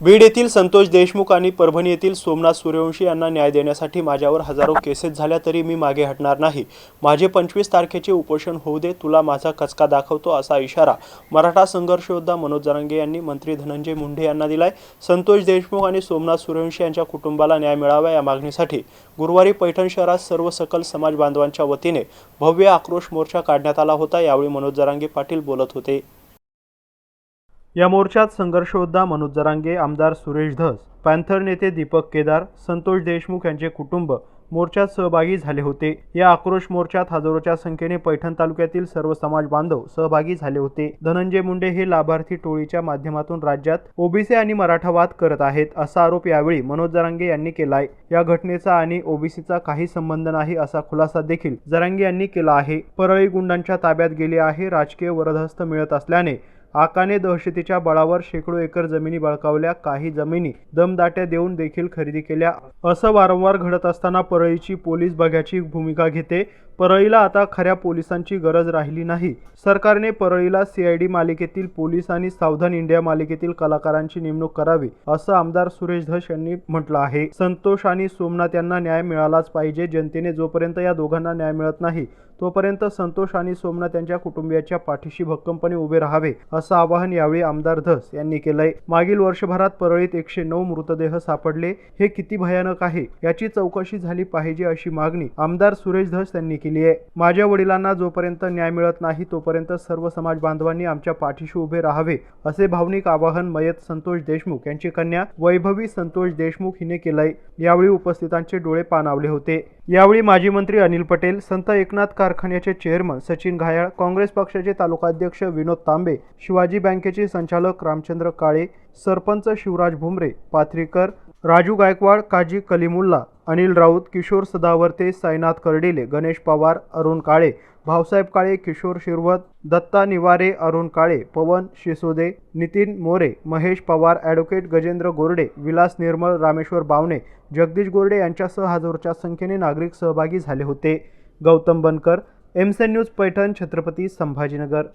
बीड येथील संतोष देशमुख आणि परभणी येथील सोमनाथ सूर्यवंशी यांना न्याय देण्यासाठी माझ्यावर हजारो केसेस झाल्या तरी मी मागे हटणार नाही. माझे पंचवीस तारखेचे उपोषण होऊ दे तुला माझा कचका दाखवतो असा इशारा मराठा संघर्ष योद्धा मनोज जरांगे यांनी मंत्री धनंजय मुंडे यांना दिलाय. संतोष देशमुख आणि सोमनाथ सूर्यवंशी यांच्या कुटुंबाला न्याय मिळावा या मागणीसाठी गुरुवारी पैठण शहरात सर्व सकल समाज बांधवांच्या वतीने भव्य आक्रोश मोर्चा काढण्यात आला होता. यावेळी मनोज जरांगे पाटील बोलत होते. या मोर्चात संघर्षोद्धा मनोज जरांगे आमदार सुरेश धस पॅन्थर नेते दीपक केदार संतोष देशमुख यांचे कुटुंब मोर्चात सहभागी झाले होते. या आक्रोश मोर्चात हजारोच्या संख्येने पैठण तालुक्यातील सर्व समाज बांधव सहभागी झाले होते. धनंजय मुंडे हे लाभार्थी टोळीच्या माध्यमातून राज्यात ओबीसी आणि मराठावाद करत आहेत असा आरोप यावेळी मनोज जरांगे यांनी केलाय. या घटनेचा आणि ओबीसीचा काही संबंध नाही असा खुलासा देखील जरांगे यांनी केला आहे. परळी गुंडांच्या ताब्यात गेले आहे राजकीय वरदहस्त मिळत असल्याने आकाने दहशतीच्या बळावर शेकडो एकर जमिनी बळकावल्या काही जमिनी दमदाट्या देऊन देखील खरेदी केल्या. असं वारंवार घडत असताना परळीची पोलीस बघ्याची भूमिका घेते. परळीला आता खऱ्या पोलिसांची गरज राहिली नाही. सरकारने परळीला सीआयडी मालिकेतील पोलीस आणि सावधान इंडिया मालिकेतील कलाकारांची नेमणूक करावी असं आमदार सुरेश धस यांनी म्हटलं आहे. संतोष आणि सोमनाथ यांना न्याय मिळालाच पाहिजे. जनतेने जोपर्यंत या दोघांना न्याय मिळत नाही तोपर्यंत संतोष आणि सोमनाथ यांच्या कुटुंबियाच्या पाठीशी भक्कमपणे उभे राहावे असं आवाहन यावेळी आमदार धस यांनी केलंय. मागील वर्षभरात परळीत एकशे नऊ मृतदेह सापडले. हे किती भयानक आहे? याची चौकशी झाली पाहिजे अशी मागणी आमदार सुरेश धस यांनी केली आहे. माझ्या वडिलांना जोपर्यंत न्याय मिळत नाही तोपर्यंत सर्व समाज बांधवांनी आमच्या पाठीशी उभे राहावे असे भावनिक आवाहन मयत संतोष देशमुख यांची कन्या वैभवी संतोष देशमुख हिने केलंय. यावेळी उपस्थितांचे डोळे पाणावले होते. यावेळी माजी मंत्री अनिल पटेल संत एकनाथ कारखान्याचे चेअरमन सचिन घायाळ काँग्रेस पक्षाचे तालुकाध्यक्ष विनोद तांबे शिवाजी बँकेचे संचालक रामचंद्र काळे सरपंच शिवराज भुमरे पाथरीकर राजू गायकवाड काजी कलिमुल्ला अनिल राऊत किशोर सदावर्ते साईनाथ कर्डिले गणेश पवार अरुण काळे भाऊसाहेब काळे किशोर शिरवत दत्ता निवारे अरुण काळे पवन शिसोदे नितीन मोरे महेश पवार ॲडव्होकेट गजेंद्र गोरडे विलास निर्मळ रामेश्वर बावणे जगदीश गोरडे यांच्यासह हजारोच्या संख्येने नागरिक सहभागी झाले होते. Gautam Bankar MCN news Paithan Chhatrapati Sambhajinagar.